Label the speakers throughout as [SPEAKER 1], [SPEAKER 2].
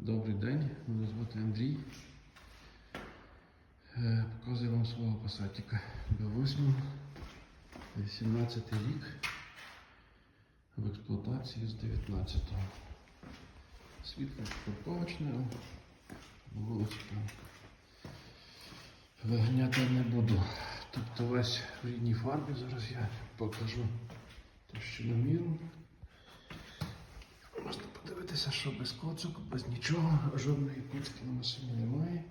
[SPEAKER 1] Добрий день, мене звати Андрій. Е, Показую вам свого пасатіка Б8, 18 рік, в експлуатації з 19-го. Світло парковочне, вуличка. Виганяти не буду. Тобто весь в рідній фарбі. Зараз я покажу товщиноміру. Можна подивитися, що без коцок, без нічого, жодної коцки на машині немає.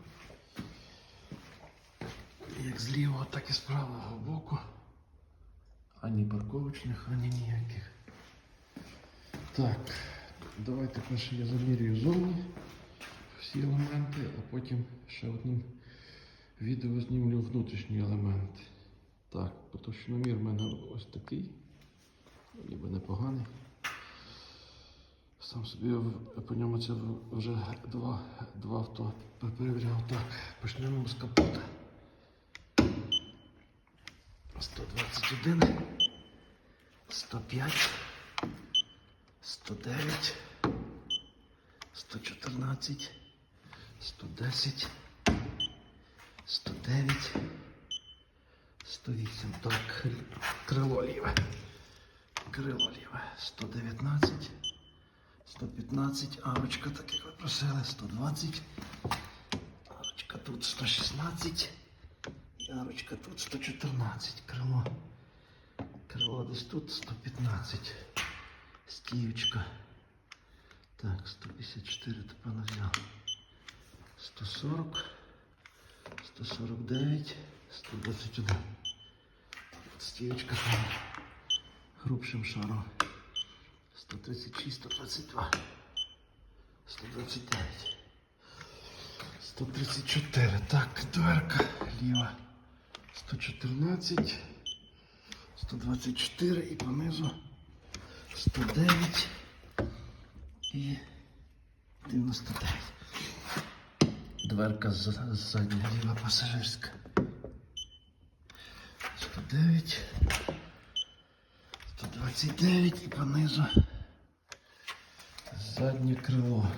[SPEAKER 1] Як з лівого, так і з правого боку. Ані парковочних, ані ніяких. Так, давайте перше я замірюю зовні всі елементи, а потім ще одним відео знімлю внутрішні елементи. Так, потовщиномір в мене ось такий, ніби непоганий. Сам собі по ньому це вже два, два авто перевіряв. Так, почнемо з капота. 121, 105, 109, 114, 110, 109, 108. Так, крило ліве. Крило ліве. 119. 115, арочка, так як ви просили, 120. Арочка тут 116. І арочка тут 114. Крило. Крило десь тут 115. Стіючка. Так, 154 тепер взяв. 140. 149. 121. Стіючка там грубшим шаром. 136, 122, 129, 134. Так, дверка ліва. 114, 124 і понизу 109 і 99. Дверка задня ліва пасажирська. 109. 129 і понизу заднє крило.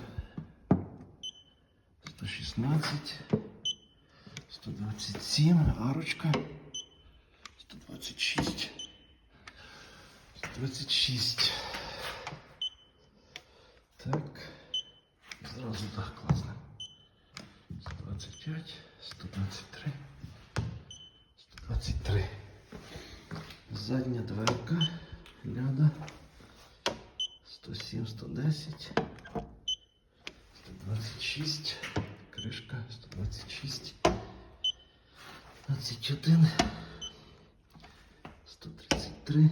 [SPEAKER 1] 116, 127, арочка, 126, 126. Так. І зразу так класно. 125, 123, 123. Задня дверка, Ляда, 107, 110, 126, кришка, 126, 21, 133,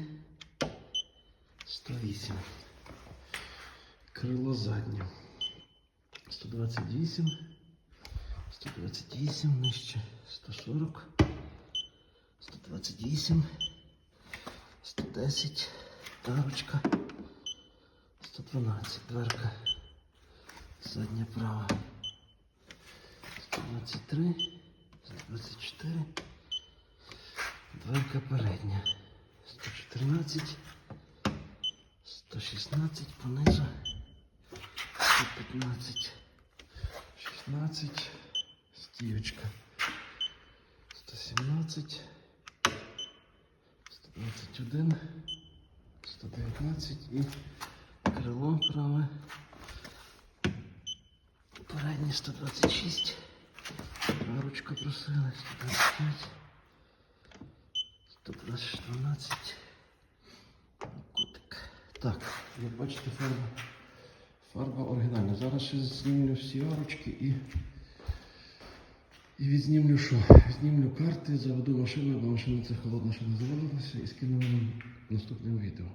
[SPEAKER 1] 108. Крило заднє. 128, 128, нижче, 140, 128, 110, тарочка, 112, дверка, задня права, 123, 124, дверка передня, 114, 116 понизу, 115, 16, стівочка, 117, 121, 119 і крило праве. Переднє 126. Ручка просила 125. 112. Котик. Так, як бачите, фарба. Фарба оригінальна. Зараз ще знімлю всі арочки і. І відзнімлю що? Знімлю карти, заведу машину, бо машина це холодна, що не заводилася, і скину вам наступне відео.